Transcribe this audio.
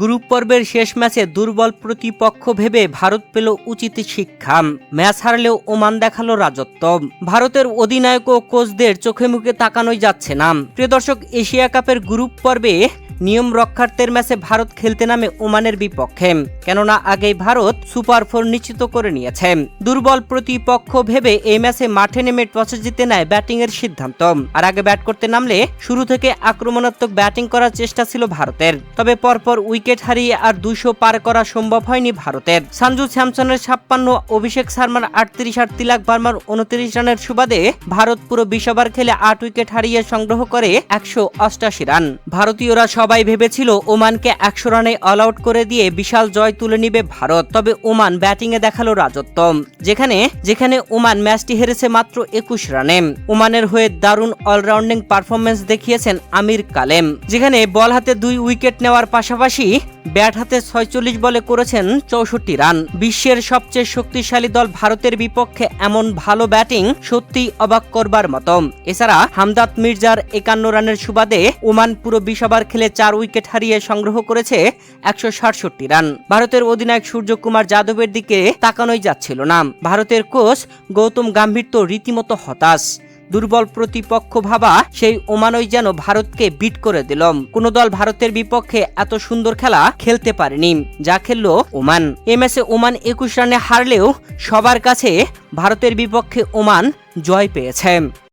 Group পর্বের শেষ ম্যাচে দুর্বল প্রতিপক্ষ ভেবে ভারত পেল উচিত শিক্ষা। ম্যাচ হারলেও ওমান দেখাল রাজত্ব। ভারতের অধিনায়ক ও কোচদের চোখে মুখে তাকানোই যাচ্ছে না। প্রিয় দর্শক, এশিয়া কাপের গ্রুপ পর্বে নিয়ম রক্ষার্থের ম্যাচে ভারত খেলতে নামে ওমানের বিপক্ষে। কেননা আগেই ভারত সুপার ফোর নিশ্চিত করে নিয়েছে। দুর্বল প্রতিপক্ষ ভেবে এই ম্যাচে মাঠে নেমে টসে জিতে নেয় ব্যাটিং এর সিদ্ধান্ত। আর আগে ব্যাট করতে নামলে শুরু থেকে আক্রমণাত্মক ব্যাটিং করার চেষ্টা ছিল ভারতের। তবে পরপর উইকেট হারিয়ে আর দুইশো পার করা সম্ভব হয়নি ভারতের। সঞ্জু স্যামসনের ছাপ্পান্ন, অভিষেক শর্মার আটত্রিশ আর তিলাক বার্মার উনত্রিশ রানের সুবাদে ভারত পুরো বিশ ওভার খেলে আট উইকেট হারিয়ে সংগ্রহ করে একশো অষ্টাশি রান। ভারতীয়রা সবাই ভেবেছিল ওমানকে একশো রানে অল আউট করে দিয়ে বিশাল জয় তুলে নিবে ভারত। তবে ওমান ব্যাটিংয়ে দেখাল রাজত্ব। যেখানে যেখানে ওমান ম্যাচটি হেরেছে মাত্র একুশ রানে। ওমানের হয়ে দারুণ অলরাউন্ডিং পারফরমেন্স দেখিয়েছেন আমির কালেম। যেখানে বল হাতে দুই উইকেট নেওয়ার পাশাপাশি ব্যাট হাতে ছয়চল্লিশ বলে করেছেন চৌষট্টি রান। বিশ্বের সবচেয়ে শক্তিশালী দল ভারতের বিপক্ষে এমন ভালো ব্যাটিং সত্যি অবাক করবার মতো। এছাড়া হামদাত মির্জার একান্ন রানের সুবাদে ওমান পুরো বিশ খেলে চার উইকেট হারিয়ে সংগ্রহ করেছে একশো সাতষট্টি রান। ভারতের অধিনায়ক সূর্যকুমার যাদবের দিকে তাকানোই যাচ্ছিল না। ভারতের কোচ গৌতম গাম্ভীর তো রীতিমতো হতাশ। দুর্বল প্রতিপক্ষ ভাবা সেই ওমানই যেন ভারতকে বিট করে দিল। কোন দল ভারতের বিপক্ষে এত সুন্দর খেলা খেলতে পারেনি, যা খেললো ওমান। এ ওমান একুশ রানে হারলেও সবার কাছে ভারতের বিপক্ষে ওমান জয় পেয়েছে।